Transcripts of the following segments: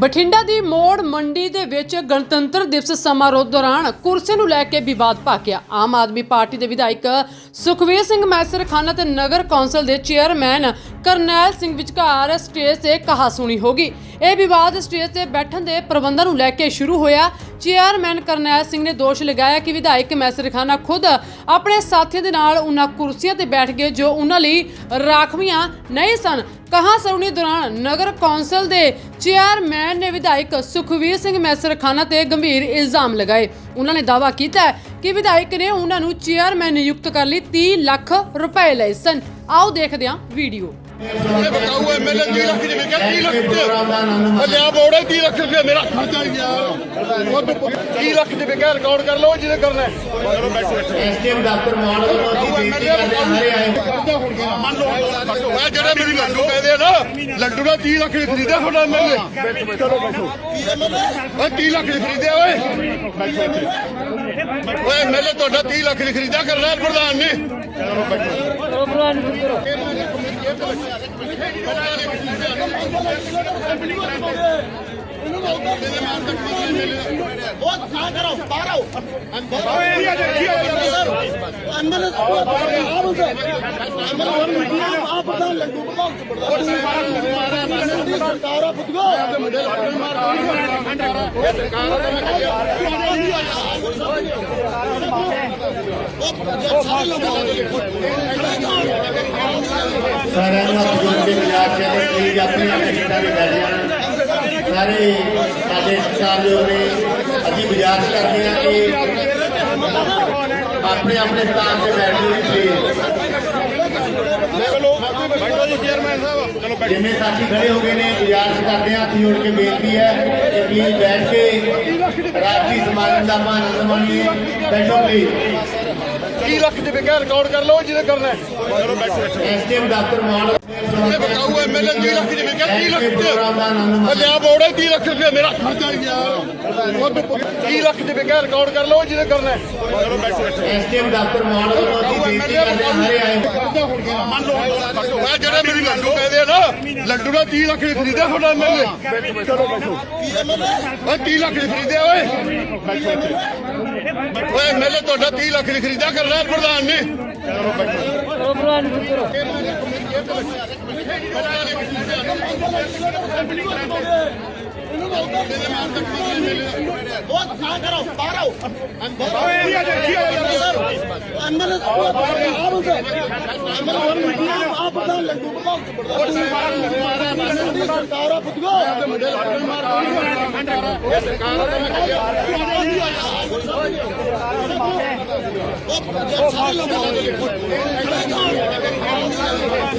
ਬਠਿੰਡਾ ਦੀ ਮੋੜ ਮੰਡੀ ਦੇ ਵਿੱਚ ਗਣਤੰਤਰ ਦਿਵਸ ਸਮਾਰੋਹ ਦੌਰਾਨ ਕੁਰਸੀ ਨੂੰ ਲੈ ਕੇ ਵਿਵਾਦ ਭਖਿਆ ਆਮ ਆਦਮੀ ਪਾਰਟੀ ਦੇ ਵਿਧਾਇਕ ਸੁਖਵੀਰ ਸਿੰਘ ਮੈਸਰ ਖਾਨਾ ਤੇ ਨਗਰ ਕੌਂਸਲ ਦੇ ਚੇਅਰਮੈਨ ਕਰਨੈਲ ਸਿੰਘ ਵਿਚਕਾਰ ਸਟੇਜ ਤੇ ਕਹਾ ਸੁਣੀ ਹੋਗੀ ਇਹ ਵਿਵਾਦ ਸਟੇਜ ਤੇ ਬੈਠਣ ਦੇ ਪ੍ਰਬੰਧਾਂ ਨੂੰ ਲੈ ਕੇ ਸ਼ੁਰੂ ਹੋਇਆ। ਚੇਅਰਮੈਨ ਕਰਨੈਲ ਸਿੰਘ ਨੇ ਦੋਸ਼ ਲਗਾਇਆ ਕਿ ਵਿਧਾਇਕ ਮੈਸਰ ਖਾਨਾ ਖੁਦ ਆਪਣੇ ਸਾਥੀਆਂ ਦੇ ਨਾਲ ਉਹਨਾਂ ਕੁਰਸੀਆਂ ਤੇ ਬੈਠ ਗਏ, ਜੋ ਉਹਨਾਂ ਲਈ ਰਾਖਵੀਆਂ ਨਹੀਂ ਸਨ। ਕਹਾ ਸੁਣੀ ਦੌਰਾਨ ਨਗਰ ਕੌਂਸਲ ਦੇ ਚੇਅਰਮੈਨ ਨੇ ਵਿਧਾਇਕ ਸੁਖਵੀਰ ਸਿੰਘ ਮੈਸਰ ਖਾਨਾ ਤੇ ਗੰਭੀਰ ਇਲਜ਼ਾਮ ਲਗਾਏ। ਉਹਨਾਂ ਨੇ ਦਾਅਵਾ ਕੀਤਾ ਹੈ ਕਿ ਵਿਧਾਇਕ ਨੇ ਉਹਨਾਂ ਨੂੰ ਚੇਅਰਮੈਨ ਨਿਯੁਕਤ ਕਰ ਲਈ 30 ਲੱਖ ਰੁਪਏ ਲਏ ਸਨ। ਆਓ ਦੇਖਦੇ ਹਾਂ ਵੀਡੀਓ। ਇਹ ਬਤਾਊ ਐਮਐਲਏ 30 ਲੱਖ ਜਿਵੇਂ ਕਿ 30 ਲੱਖ ਤੇ ਪੰਜਾਬ ਬੋਰਡ ਹੈ 30 ਲੱਖ ਰੁਪਏ ਮੇਰਾ ਖਰਚਾ ਹੀ ਗਿਆ। ਉਹ 30 ਲੱਖ ਜਿਵੇਂ ਕਿ ਰਿਕਾਰਡ ਕਰ ਲਓ ਜਿਹਨੇ ਕਰਨਾ ਹੈ। ਐਸਟੀਐਮ ਮਾਨ ਬੇਨਤੀ ਕਰਦੇ ਮੰਨ ਲਓ ਜਿਹੜੇ ਮੇਰੀ ਲੱਡੂ ਕਹਿੰਦੇ ਆ ਨਾ ਲੱਡੂ ਦਾ 30 ਲੱਖ ਦੇ ਖਰੀਦਿਆ ਤੁਹਾਡਾ ਐਮਐਲਏ ਚਲੋ ਬੈਠੋ ਓਏ 30 ਲੱਖ ਦੇ ਖਰੀਦਿਆ ਓਏ। ਓਏ ਐਮਐਲਏ ਤੁਹਾਡਾ 30 ਲੱਖ ਦੀ ਖਰੀਦਿਆ ਕਰਨਾ ਪ੍ਰਧਾਨ ਨੇ। ਚਲੋ ਬੈਠੋ ਸਾਰਿਆਂ ਨੂੰ ਹੱਥ ਜੋੜ ਕੇ ਮਜ਼ਾਕ ਕਰਦੇ ਪਲੀਜ਼ ਆਪਣੀ ਆਪਣੀ ਤੇ ਬੈਠ ਜਾਣ ਸਾਰੇ ਸਾਡੇ ਸਤਿਕਾਰਯੋਗ ਨੇ, ਅਸੀਂ ਗੁਜ਼ਾਰਿਸ਼ ਕਰਦੇ ਹਾਂ ਕਿ ਆਪਣੇ ਆਪਣੇ ਸਥਾਨ ਤੇ ਬੈਠ ਜਾਓ ਪਲੀਜ਼ ਬੈਠੋ ਜੀ ਜਿਵੇਂ ਸਾਥੀ ਖੜੇ ਹੋ ਗਏ ਨੇ ਗੁਜ਼ਾਰਿਸ਼ ਕਰਦੇ ਹਾਂ ਹੱਥ ਜੋੜ ਕੇ ਬੇਨਤੀ ਹੈ ਕਿ ਪਲੀਜ਼ ਬੈਠ ਕੇ ਰਾਜਸੀ ਸਮਾਗਮ ਦਾ ਆਨੰਦ ਮਾਣੀਏ ਬੈਠੋ ਪਲੀਜ਼ 30 ਲੱਖ ਜਿਵੇਂ ਕਿ ਰਿਕਾਰਡ ਕਰ ਲਓ ਜਿਹਨੇ ਕਰਨਾ ਚਲੋ ਬੈਠੋ ਐਸਟੀਐਮ ਡਾਕਟਰ ਮਾਨ ਇਹ ਬਤਾਊ ਐਮਐਲਏ 30 ਲੱਖ ਜਿਵੇਂ ਕਿ 30 ਲੱਖ ਦਾ ਪੰਜਾਬ ਬੋਰਡ ਹੈ 30 ਲੱਖ ਰੁਪਏ ਮੇਰਾ ਖਰਚਾ ਹੀ ਗਿਆ। ਉਹ 30 ਲੱਖ ਜਿਵੇਂ ਕਿ ਰਿਕਾਰਡ ਕਰ ਲਓ ਜਿਹਨੇ ਕਰਨਾ ਚਲੋ ਬੈਠੋ ਐਸਟੀਐਮ ਡਾਕਟਰ ਮਾਨ ਵੱਲੋਂ ਅਸੀਂ ਬੇਨਤੀ ਕਰਦੇ ਹਾਂ ਸਾਰੇ ਆਏ ਮੰਨ ਲਓ। ਮੈਂ ਜਿਹੜੇ ਮੇਰੀ ਲੱਡੂ ਕਹਿੰਦੇ ਆ ਨਾ ਲੱਡੂ ਦਾ 30 ਲੱਖ ਦੇ ਖਰੀਦਿਆ ਤੁਹਾਡਾ ਐਮਐਲਏ ਚਲੋ ਬੈਠੋ। ਓਏ 30 ਲੱਖ ਦੇ ਖਰੀਦਿਆ ਓਏ। ਓਏ ਐਮਐਲਏ ਤੁਹਾਡਾ 30 ਲੱਖ ਦੇ ਖਰੀਦਿਆ ਕਰਨਾ ਪ੍ਰਧਾਨ ਨੇ ਚਲੋ ਬੈਠੋ।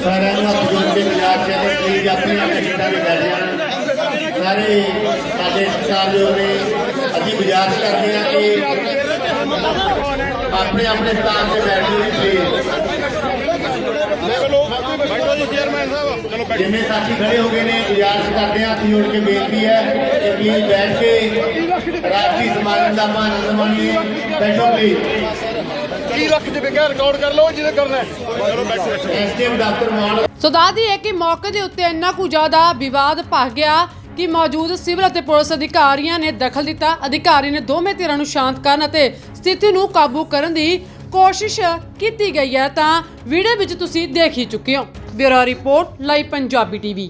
ਸਾਰਿਆਂ ਨੂੰ ਹੱਥ ਜੋੜ ਕੇ ਮਜ਼ਾਕ ਕਰਦੇ ਆਪਣੀ ਆਪਣੀ ਸੀਟਾਂ ਤੇ ਬੈਠ ਸਾਰੇ ਸਾਡੇ ਸਤਿਕਾਰਯੋਗ ਨੇ ਗੁਜ਼ਾਰਿਸ਼ ਕਰਦੇ ਹਾਂ ਕਿ ਆਪਣੇ ਆਪਣੇ ਸਥਾਨ ਤੇ ਬੈਠ ਜੀ ਪਲੀਜ਼ ਬੈਠੋ ਜੀ ਚੇਅਰਮੈਨ ਸਾਹਿਬ। ਚਲੋ ਬੈਠੋ। ਜਿਵੇਂ ਸਾਥੀ ਖੜੇ ਹੋ ਗਏ ਨੇ ਗੁਜ਼ਾਰਿਸ਼ ਕਰਦੇ ਹਾਂ ਹੱਥ ਜੋੜ ਕੇ ਬੇਨਤੀ ਹੈ ਕਿ ਪਲੀਜ਼ ਬੈਠ ਕੇ ਰਾਜਸੀ ਸਮਾਗਮ ਦਾ ਆਨੰਦ ਮਾਣੀਏ ਬੈਠੋ ਪਲੀਜ਼ 30 ਲੱਖ ਜਿਵੇਂ? ਕਿ ਰਿਕਾਰਡ ਕਰ ਲਓ ਜਿਹਨੇ ਕਰਨਾ ਹੈ। ਚਲੋ ਬੈਠੋ ਬੈਠੋ। ਐਸਟੀਐਮ ਡਾਕਟਰ ਮਾਨ ਸੋ ਦੱਸਦੀ ਹੈ ਕਿ ਮੌਕੇ ਦੇ ਉੱਤੇ ਇੰਨਾ ਕੁ ਜ਼ਿਆਦਾ ਵਿਵਾਦ ਭਖ ਗਿਆ। ਕਿ ਮੌਜੂਦ ਸਿਵਲ ਅਤੇ ਪੁਲਿਸ ਅਧਿਕਾਰੀਆਂ ਨੇ ਦਖਲ ਦਿੱਤਾ। ਅਧਿਕਾਰੀ ਨੇ ਦੋਵੇਂ ਧਿਰਾਂ ਨੂੰ ਸ਼ਾਂਤ ਕਰਨ ਅਤੇ ਸਥਿਤੀ ਨੂੰ ਕਾਬੂ ਕਰਨ ਦੀ ਕੋਸ਼ਿਸ਼ ਕੀਤੀ ਗਈ ਹੈ। ਤਾਂ ਵੀਡੀਓ ਵਿੱਚ ਤੁਸੀਂ ਦੇਖ ਹੀ ਚੁੱਕੇ ਹੋ। Bureau report, live Punjabi TV.